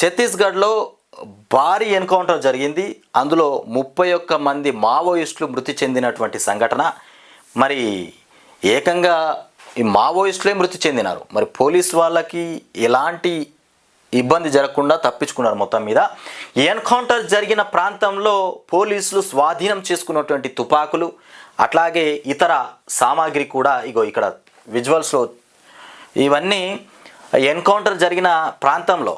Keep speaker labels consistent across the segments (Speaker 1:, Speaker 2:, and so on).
Speaker 1: ఛత్తీస్గఢ్లో భారీ ఎన్కౌంటర్ జరిగింది. అందులో ముప్పై ఒక్క మంది మావోయిస్టులు మృతి చెందినటువంటి సంఘటన. మరి ఏకంగా ఈ మావోయిస్టులే మృతి చెందినారు. మరి పోలీస్ వాళ్ళకి ఎలాంటి ఇబ్బంది జరగకుండా తప్పించుకున్నారు మొత్తం మీద. ఎన్కౌంటర్ జరిగిన ప్రాంతంలో పోలీసులు స్వాధీనం చేసుకున్నటువంటి తుపాకులు అట్లాగే ఇతర సామాగ్రి కూడా ఇగో ఇక్కడ విజువల్స్లో ఇవన్నీ ఎన్కౌంటర్ జరిగిన ప్రాంతంలో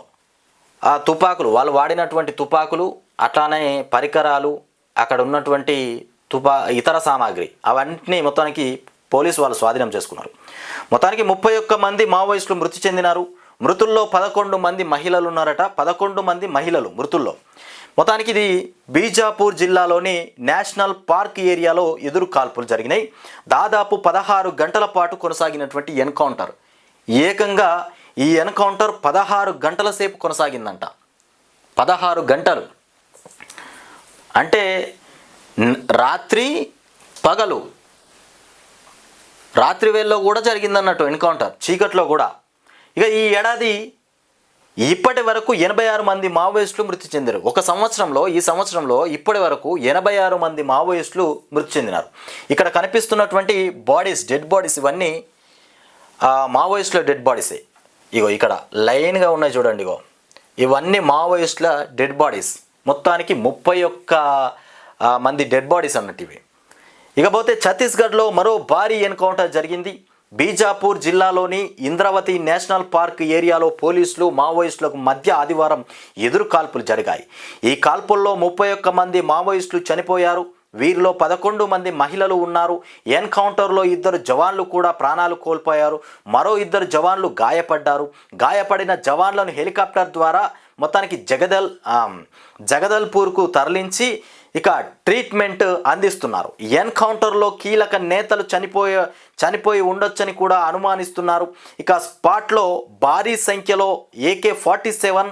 Speaker 1: ఆ తుపాకులు వాళ్ళు వాడినటువంటి తుపాకులు అట్లానే పరికరాలు అక్కడ ఉన్నటువంటి తుపా ఇతర సామాగ్రి అవన్నీ మొత్తానికి పోలీసు వాళ్ళు స్వాధీనం చేసుకున్నారు. మొత్తానికి ముప్పై ఒక్క మంది మావోయిస్టులు మృతి చెందినారు. మృతుల్లో పదకొండు మంది మహిళలు ఉన్నారట. పదకొండు మంది మహిళలు మృతుల్లో. మొత్తానికి ఇది బీజాపూర్ జిల్లాలోని నేషనల్ పార్క్ ఏరియాలో ఎదురు కాల్పులు జరిగినాయి. దాదాపు పదహారు గంటల పాటు కొనసాగినటువంటి ఎన్కౌంటర్. ఏకంగా ఈ ఎన్కౌంటర్ పదహారు గంటల సేపు కొనసాగిందంట. పదహారు గంటలు. అంటే రాత్రి పగలు. రాత్రి వేళలో కూడా జరిగిందన్నట్టు ఎన్కౌంటర్ చీకట్లో కూడా. ఇక ఈ ఏడాది ఇప్పటి వరకు ఎనభై ఆరు మంది మావోయిస్టులు మృతి చెందారు. ఒక సంవత్సరంలో ఈ సంవత్సరంలో ఇప్పటి వరకు ఎనభై ఆరు మంది మావోయిస్టులు మృతి చెందినారు. ఇక్కడ కనిపిస్తున్నటువంటి బాడీస్ డెడ్ బాడీస్ ఇవన్నీ మావోయిస్టుల డెడ్ బాడీసే. ఇగో ఇక్కడ లైన్గా ఉన్నాయి చూడండి ఇగో. ఇవన్నీ మావోయిస్టుల డెడ్ బాడీస్. మొత్తానికి ముప్పై ఒక్క మంది డెడ్ బాడీస్ అన్నట్టు ఇవి. ఇకపోతే ఛత్తీస్గఢ్లో మరో భారీ ఎన్కౌంటర్ జరిగింది. బీజాపూర్ జిల్లాలోని ఇంద్రావతి నేషనల్ పార్క్ ఏరియాలో పోలీసులు మావోయిస్టులకు మధ్య ఆదివారం ఎదురు కాల్పులు జరిగాయి. ఈ కాల్పుల్లో ముప్పై ఒక్క మంది మావోయిస్టులు చనిపోయారు. వీరిలో పదకొండు మంది మహిళలు ఉన్నారు. ఎన్కౌంటర్లో ఇద్దరు జవాన్లు కూడా ప్రాణాలు కోల్పోయారు. మరో ఇద్దరు జవాన్లు గాయపడ్డారు. గాయపడిన జవాన్లను హెలికాప్టర్ ద్వారా మొత్తానికి జగదల్ జగదల్పూర్కు తరలించి ఇక ట్రీట్మెంట్ అందిస్తున్నారు. ఎన్కౌంటర్లో కీలక నేతలు చనిపోయే చనిపోయి ఉండొచ్చని కూడా అనుమానిస్తున్నారు. ఇక స్పాట్లో భారీ సంఖ్యలో AK forty seven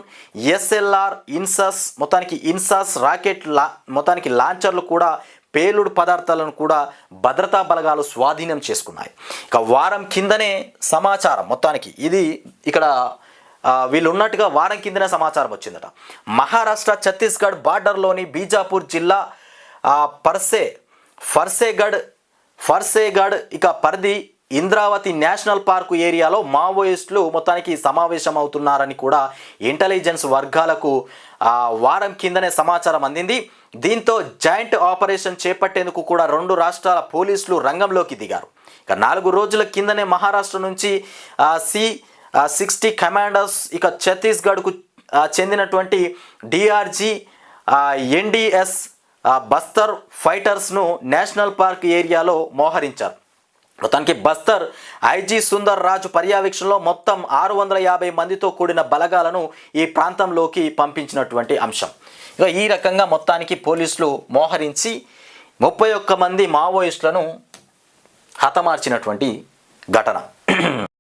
Speaker 1: SLR INSAS మొత్తానికి ఇన్సాస్ రాకెట్ లా మొత్తానికి లాంచర్లు కూడా పేలుడు పదార్థాలను కూడా భద్రతా బలగాలు స్వాధీనం చేసుకున్నాయి. ఇక వారం కిందనే సమాచారం మొత్తానికి. ఇది ఇక్కడ వీళ్ళు ఉన్నట్టుగా వారం కిందనే సమాచారం వచ్చిందట. మహారాష్ట్ర ఛత్తీస్గఢ్ బార్డర్లోని బీజాపూర్ జిల్లా పర్సే ఫర్సేగఢ్ ఫర్సేగఢ్ ఇక పరిధి ఇంద్రావతి నేషనల్ పార్కు ఏరియాలో మావోయిస్టులు మొత్తానికి సమావేశం అవుతున్నారని కూడా ఇంటెలిజెన్స్ వర్గాలకు వారం కిందనే సమాచారం అందింది. దీంతో జాయింట్ ఆపరేషన్ చేపట్టేందుకు కూడా రెండు రాష్ట్రాల పోలీసులు రంగంలోకి దిగారు. ఇక నాలుగు రోజుల కిందనే మహారాష్ట్ర నుంచి సి సిక్స్టీ కమాండర్స్ ఇక ఛత్తీస్గఢ్కు చెందినటువంటి డిఆర్జీ ఎన్డిఎస్ బస్తర్ ఫైటర్స్ను నేషనల్ పార్క్ ఏరియాలో మోహరించారు. మొత్తానికి బస్తర్ ఐజీ సుందర్ రాజు పర్యవేక్షణలో మొత్తం ఆరు వందల యాభై మందితో కూడిన బలగాలను ఈ ప్రాంతంలోకి పంపించినటువంటి అంశం. ఇక ఈ రకంగా మొత్తానికి పోలీసులు మోహరించి ముప్పై ఒక్క మంది మావోయిస్టులను హతమార్చినటువంటి ఘటన.